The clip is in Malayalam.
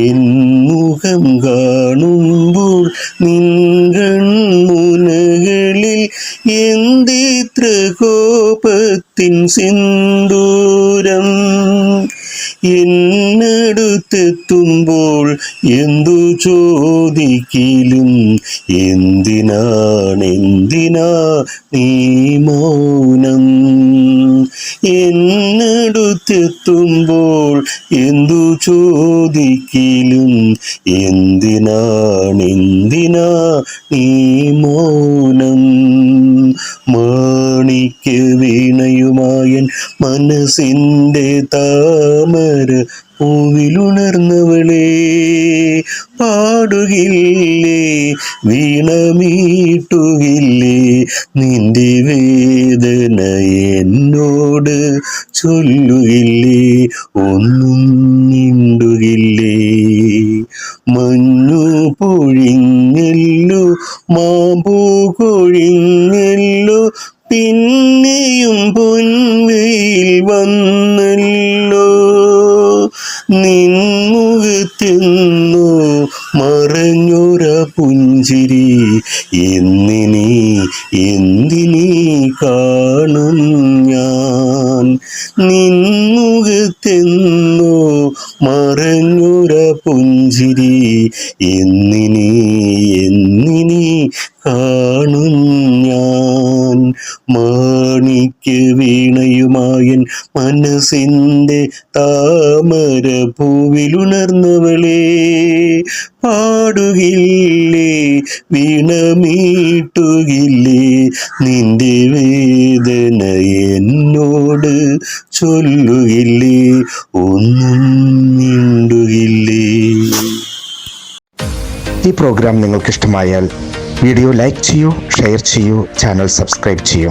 മുഖം കാണുമ്പോൾ നിൻകൺമുനകളിൽ എന്തിത്ര കോപത്തിൻ സിന്ദൂരം? എന്നടുത്തെത്തുമ്പോൾ എന്തു ചോദിക്കിലും? എന്തിനാണെന്തിനാ നീ മൗനം? എന്നടുത്തെത്തുമ്പോൾ എന്തു ചോദിക്കിലും എന്തിനാണെന്തിനാ നീ മൗനം വീണയുമായൻ മനസ്സിന്റെ താമര പൂവിലുണർന്നവളെ പാടുകില്ലേ വീണമീട്ടുകില്ലേ നിന്റെ വേദന എന്നോട് ചൊല്ലുകില്ലേ ഒന്നും നീണ്ടുകില്ലേ മഞ്ഞു പൊഴിഞ്ഞല്ലോ മാമ്പൂ കൊഴിഞ്ഞല്ലോ പിന്നെയും പൊൻവെയിൽ വന്നല്ലോ. നിൻമുഖത്തെന്നോ മറഞ്ഞൊര പുഞ്ചിരി. എന്നിനി എന്തിനി കാണും ഞാൻ? നിൻമുഖത്തെന്നോ മറഞ്ഞൊര പുഞ്ചിരി. എന്നിനി എന്നിനി കാണും ഞാൻ? മാണിക്യ വീണയുമായൻ മനസ്സിന്റെ താമര പൂവിലുണർന്നവളെ പാടുകില്ലേ വീണമീട്ടുകില്ലേ നിന്റെ വേദന എന്നോട് ചൊല്ലുകില്ലേ ഒന്നും മിണ്ടുകില്ലേ. ഈ പ്രോഗ്രാം നിങ്ങൾക്ക് ഇഷ്ടമായാൽ വീഡിയോ ലൈക്ക് ചെയ്യൂ ഷെയർ ചെയ്യൂ ചാനൽ സബ്സ്ക്രൈബ് ചെയ്യൂ.